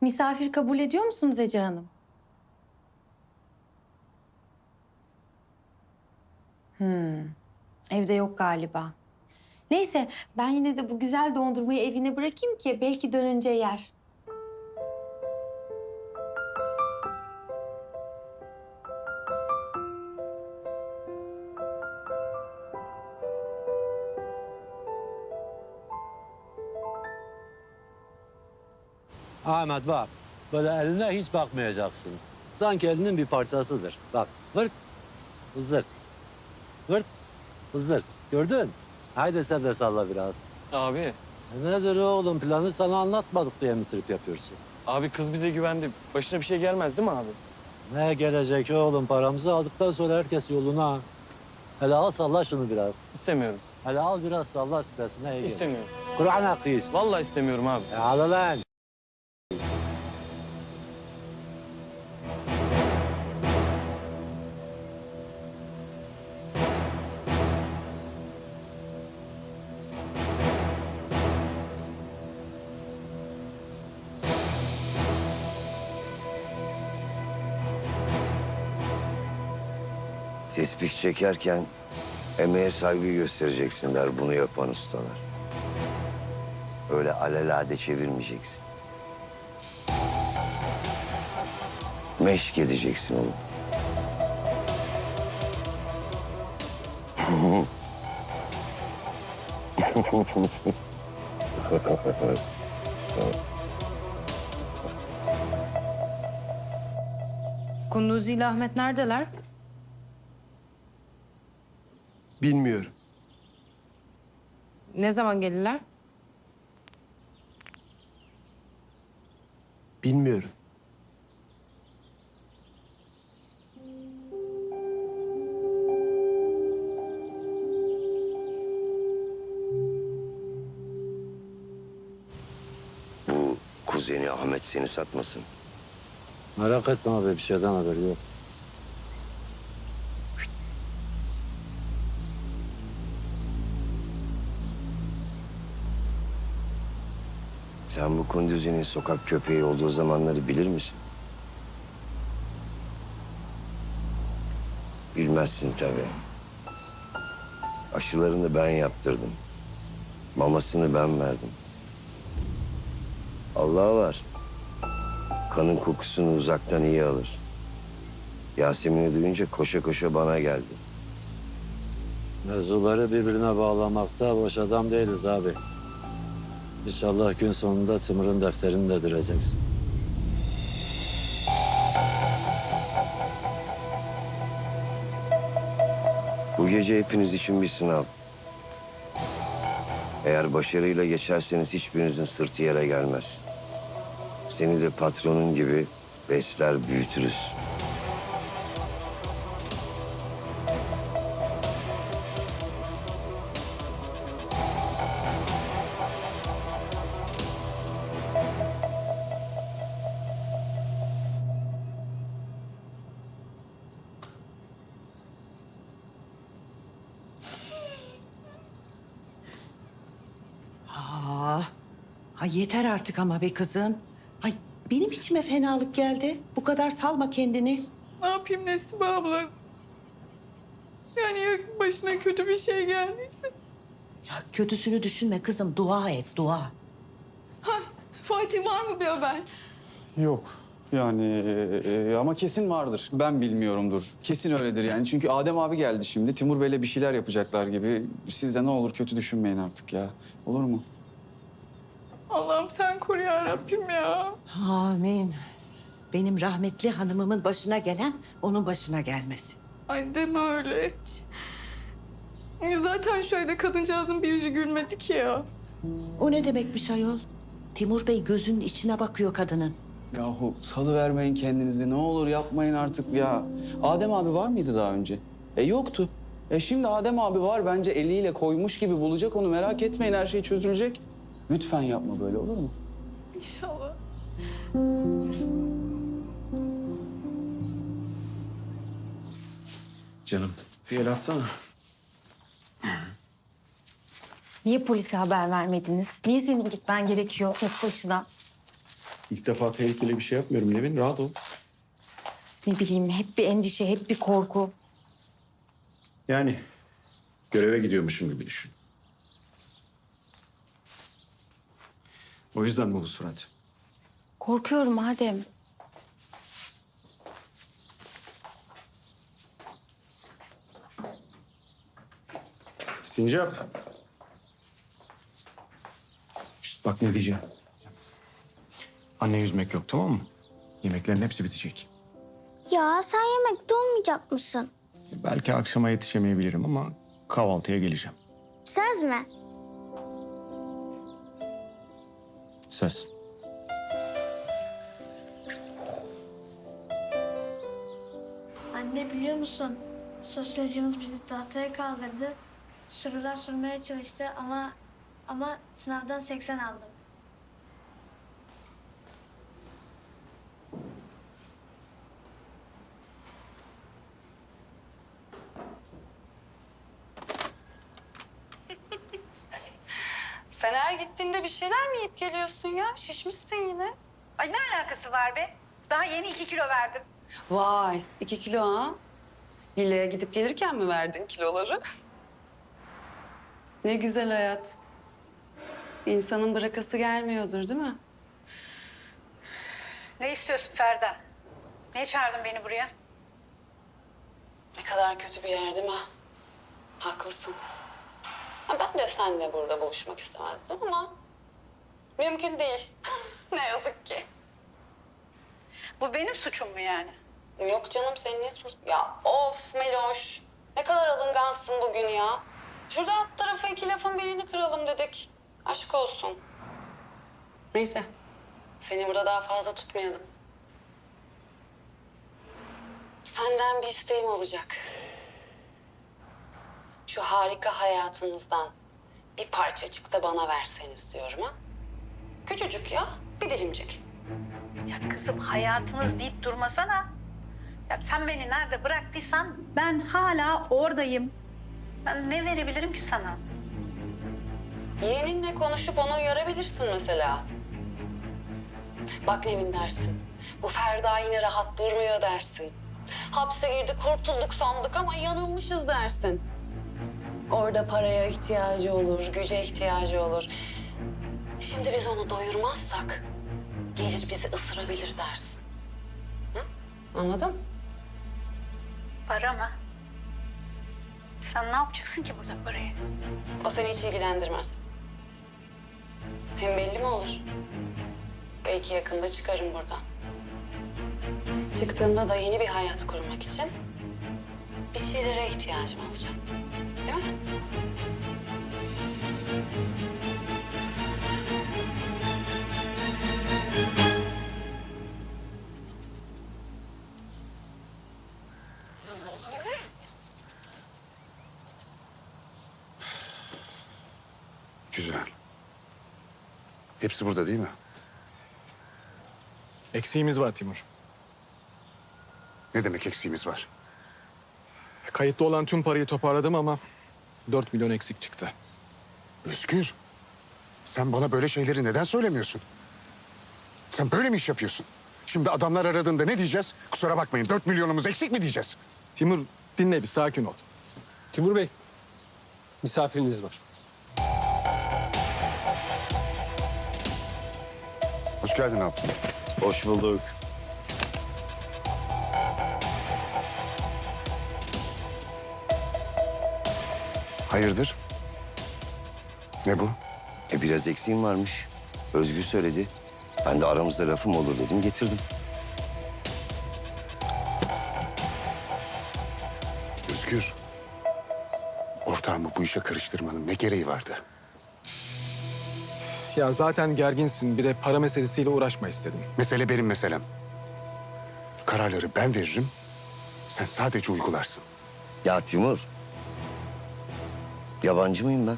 Misafir kabul ediyor musunuz Ece Hanım? Hmm, evde yok galiba. Neyse ben yine de bu güzel dondurmayı evine bırakayım ki belki dönünce yer. Ahmet bak, böyle eline hiç bakmayacaksın. Sanki elinin bir parçasıdır. Bak, vırt, vızır, vırt, vızır. Gördün? Haydi sen de salla biraz. Abi, E nedir oğlum planı sana anlatmadık diye mi trip yapıyorsun? abi kız bize güvendi. Başına bir şey gelmez değil mi abi? Ne gelecek oğlum paramızı aldıktan sonra herkes yoluna. Hele al salla şunu biraz. İstemiyorum. Hele al biraz salla stresine iyi gelir. İstemiyorum. Kur'an hakkıyız. Vallahi istemiyorum abi. E al lan. Tesbih çekerken emeğe saygı göstereceksin der bunu yapan ustalar. Öyle alelade çevirmeyeceksin. Meşk edeceksin onu. Kunduzi ile Ahmet neredeler? Bilmiyorum. Ne zaman gelirler? Bilmiyorum. Bu kuzeni Ahmet seni satmasın. Merak etme abi bir şeyden haberi yok. Sen bu kunduzinin sokak köpeği olduğu zamanları bilir misin? Bilmezsin tabii. Aşılarını ben yaptırdım. Mamasını ben verdim. Allah var. Kanın kokusunu uzaktan iyi alır. Yasemin'i duyunca koşa koşa bana geldi. Mevzuları birbirine bağlamakta boş adam değiliz abi. İnşallah gün sonunda Timur'un defterini de düreceksin. Bu gece hepiniz için bir sınav. Eğer başarıyla geçerseniz hiçbirinizin sırtı yere gelmez. Seni de patronun gibi besler büyütürüz. Ay yeter artık ama be kızım. Ay benim içime fenalık geldi. Bu kadar salma kendini. Ne yapayım Nesibe abla? Yani ya başına kötü bir şey geldiyse? Ya kötüsünü düşünme kızım. Dua et, dua. Fatih var mı bir haber? Yok. Yani e, ama kesin vardır. Ben bilmiyorumdur. Kesin öyledir yani. Çünkü Adem abi geldi şimdi. Timur Bey'le bir şeyler yapacaklar gibi. Siz de ne olur kötü düşünmeyin artık ya. Olur mu? Allah'ım sen koru ya Rabbim ya. Amin. Benim rahmetli hanımımın başına gelen onun başına gelmesin. Ay deme öyle hiç. Zaten şöyle kadıncağızın bir yüzü gülmedi ki ya. O ne demekmiş ayol? Timur Bey gözünün içine bakıyor kadının. Yahu salı vermeyin kendinizi. Ne olur yapmayın artık ya. Adem abi var mıydı daha önce? E yoktu. E şimdi Adem abi var. Bence eliyle koymuş gibi bulacak onu. Merak etmeyin her şey çözülecek. Lütfen yapma böyle olur mu? İnşallah. Canım bir el atsana. Niye polise haber vermediniz? Niye senin gitmen gerekiyor tek başına? İlk defa tehlikeli bir şey yapmıyorum Nevin. Rahat ol. Ne bileyim hep bir endişe, hep bir korku. Yani göreve gidiyormuşum gibi düşün. O yüzden mi bu surat? Korkuyorum Adem. Sincap. Şişt, bak ne diyeceğim. Anne yüzmek yok tamam mı? Yemeklerin hepsi bitecek. Ya sen yemekte olmayacak mısın? Belki akşama yetişemeyebilirim ama kahvaltıya geleceğim. Söz mü? Söz. Anne biliyor musun? Sosyal hocamız bizi tahtaya kaldırdı. Sorular sormaya çalıştı ama ama sınavdan 80 aldım. Sen her gittiğinde bir şeyler mi yiyip geliyorsun ya? Şişmişsin yine. Ay ne alakası var be? Daha yeni iki kilo verdim. Vay, iki kilo ha? Villaya gidip gelirken mi verdin kiloları? Ne güzel hayat. İnsanın bırakası gelmiyordur değil mi? Ne istiyorsun Ferda? Niye çağırdın beni buraya? Ne kadar kötü bir yer değil mi? Haklısın. Ha, ben de seninle burada buluşmak istemezdim ama... Mümkün değil. ne yazık ki. Bu benim suçum mu yani? Yok canım senin ne sus... Ya of Meloş. Ne kadar alıngansın bugün ya. Şurada alt tarafa iki lafın belini kıralım dedik. Aşk olsun. Neyse. Seni burada daha fazla tutmayalım. Senden bir isteğim olacak. Şu harika hayatınızdan bir parçacık da bana verseniz diyorum ha. Küçücük ya, bir dilimcik. Ya kızım hayatınız deyip durmasana. Ya sen beni nerede bıraktıysan ben hala oradayım. Ben ne verebilirim ki sana? Yeğeninle konuşup onu uyarabilirsin mesela. Bak Nevin dersin. Bu Ferda yine rahat durmuyor dersin. Hapse girdi kurtulduk sandık ama yanılmışız dersin. Orada paraya ihtiyacı olur, güce ihtiyacı olur. Şimdi biz onu doyurmazsak gelir bizi ısırabilir dersin. Hı? Anladın? Para mı? Sen ne yapacaksın ki burada parayı? O seni hiç ilgilendirmez. Hem belli mi olur? Belki yakında çıkarım buradan. Çıktığımda da yeni bir hayat kurmak için bir şeylere ihtiyacım olacak. Değil mi? Güzel. Hepsi burada değil mi? Eksiğimiz var Timur. Ne demek eksiğimiz var? Kayıtlı olan tüm parayı toparladım ama 4 milyon eksik çıktı. Özgür. Sen bana böyle şeyleri neden söylemiyorsun? Sen böyle mi iş yapıyorsun? Şimdi adamlar aradığında ne diyeceğiz? Kusura bakmayın dört milyonumuz eksik mi diyeceğiz? Timur dinle bir sakin ol. Timur Bey, misafiriniz var. Hoş geldin abi. Hoş bulduk. Hayırdır? Ne bu? E biraz eksiğim varmış. Özgür söyledi. Ben de aramızda lafım olur dedim getirdim. Özgür. Ortağımı bu işe karıştırmanın ne gereği vardı? Ya zaten gerginsin bir de para meselesiyle uğraşma istedim. Mesele benim meselem. Kararları ben veririm. Sen sadece uygularsın. Ya Timur. Yabancı mıyım ben?